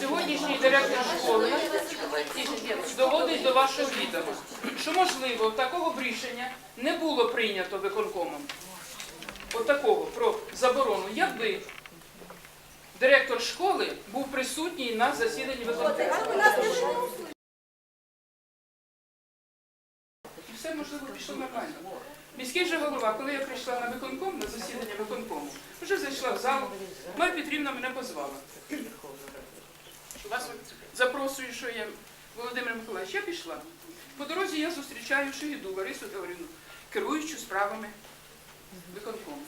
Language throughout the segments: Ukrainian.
Сьогоднішній директор школи доводить до вашого відома, що можливо такого б рішення не було прийнято виконкомом. От такого про заборону. Якби директор школи був присутній на засіданні виконкому. І все можливо пішло нормально. Міський же голова, коли я прийшла на виконком, на засідання виконкому, вже зайшла в зал, Майя Петрівна мене позвала. Вас запрошую, що я Володимир Миколаївич, я пішла. По дорозі я зустрічаю Шигіду Ларису Георгіївну, керуючу справами виконкому,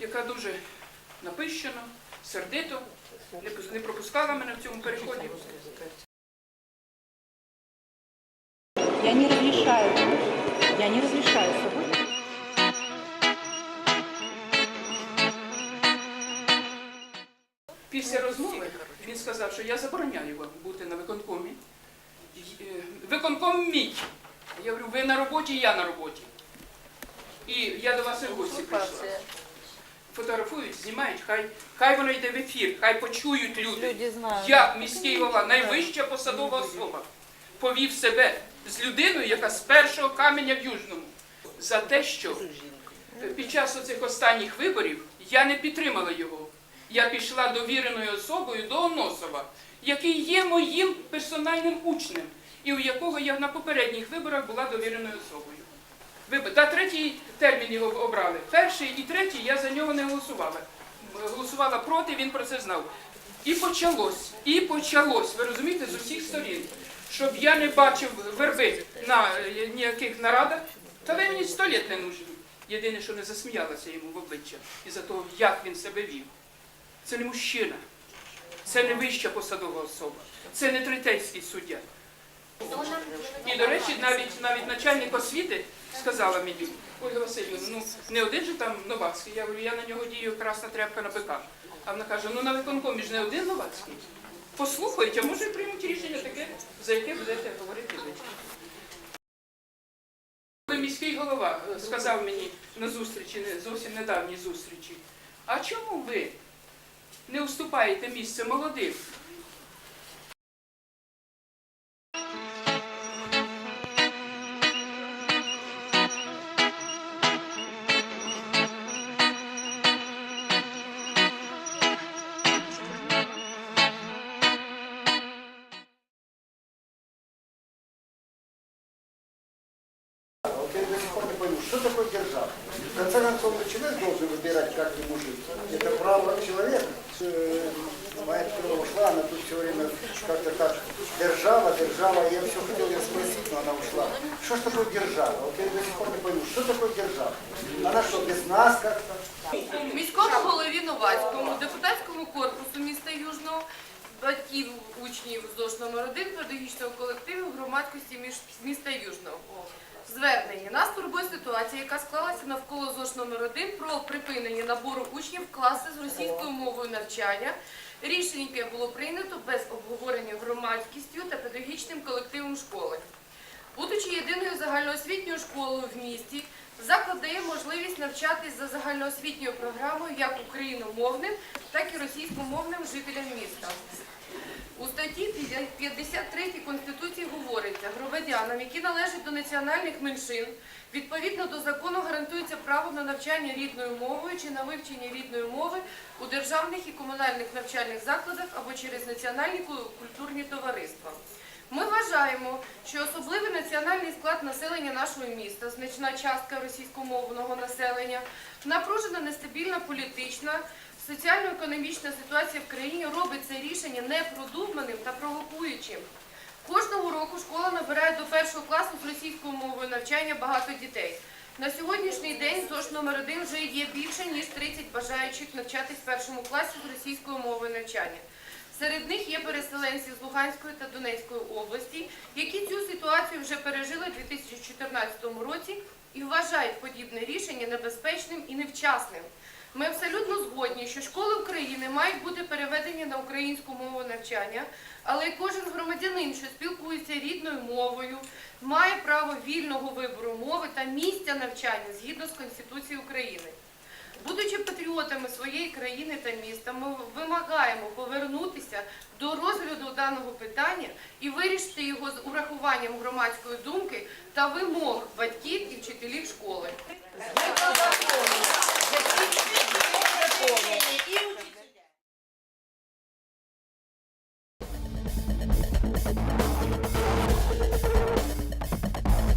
яка дуже напищено, сердито, не пропускала мене в цьому переході. Я не разрешаю. Я не разрешаю с собой. Після розмови він сказав, що я забороняю вам бути на виконкомі. Е, Виконком мій. Я говорю, ви на роботі, я на роботі. І я до вас і в гості прийшла. Фотографують, знімають, хай, хай воно йде в ефір, хай почують люди. Люди знають. Я, міський голова, найвища посадова особа, повів себе з людиною, яка з першого каменя в Южному, за те, що під час оцих останніх виборів я не підтримала його. Я пішла довіреною особою до Оносова, який є моїм персональним учнем, і у якого я на попередніх виборах була довіреною особою. Вибор- Та третій термін його обрали. Перший і третій я за нього не голосувала. Голосувала проти, він про це знав. І почалось, і почалось, ви розумієте, з усіх сторін, щоб я не бачив верби на е, ніяких нарадах, та ви мені сто літ не нужні. Єдине, що не засміялася йому в обличчя із-за того, як він себе вів. Це не мужчина, це не вища посадова особа, це не третейський суддя. І, до речі, навіть навіть начальник освіти сказала мені, Ольга Васильівна, ну не один же там Новацький. Я говорю, я на нього дію красна тряпка на бика. А вона каже, ну на виконкомі ж не один Новацький. Послухайте, а може і приймуть рішення таке, за яке будете говорити ви. Коли міський голова е, сказав мені на зустрічі, зовсім недавній зустрічі, а чому ви не уступаєте місце молодим? до сих пор не пойму, что такое держава? В конце концов, человек должен выбирать, как ему жить. Это право человека. Э, Моя первая ушла, она тут все время как-то так, держава, держава, я все хотел ее спросить, но она ушла. Что ж такое держава? Вот я до сих пор не пойму, что такое держава? Она что, без нас как-то? Міському голові Новацькому, депутатському корпусу міста Южного, батьків учнів ЗОШ номер 1 педагогічного колективу громадськості міста Южного. Звернення. Нас турбує ситуація, яка склалася навколо ЗОШ номер 1 про припинення набору учнів в класи з російською мовою навчання. Рішення, яке було прийнято без обговорення громадськістю та педагогічним колективом школи. Будучи єдиною загальноосвітньою школою в місті, заклад дає можливість навчатись за загальноосвітньою програмою як україномовним, так і російськомовним жителям міста. У статті 53 Конституції говориться, громадянам, які належать до національних меншин, відповідно до закону гарантується право на навчання рідною мовою чи на вивчення рідної мови у державних і комунальних навчальних закладах або через національні культурні товариства. Ми вважаємо, що особливий національний склад населення нашого міста, значна частка російськомовного населення, напружена нестабільна політична, соціально-економічна ситуація в країні робить це рішення непродуманим та провокуючим. Кожного року школа набирає до першого класу з російською мовою навчання багато дітей. На сьогоднішній день ЗОЖ номер 1 вже є більше, ніж 30 бажаючих навчатись в першому класі з російською мовою навчання. Серед них є переселенці з Луганської та Донецької області, які цю ситуацію вже пережили у 2014 році і вважають подібне рішення небезпечним і невчасним. Ми абсолютно згодні, що школи України мають бути переведені на українську мову навчання, але кожен громадянин, що спілкується рідною мовою, має право вільного вибору мови та місця навчання згідно з Конституцією України. Будучи патріотами своєї країни та міста, ми вимагаємо повернутися до розгляду даного питання і вирішити його з урахуванням громадської думки та вимог батьків і вчителів школи.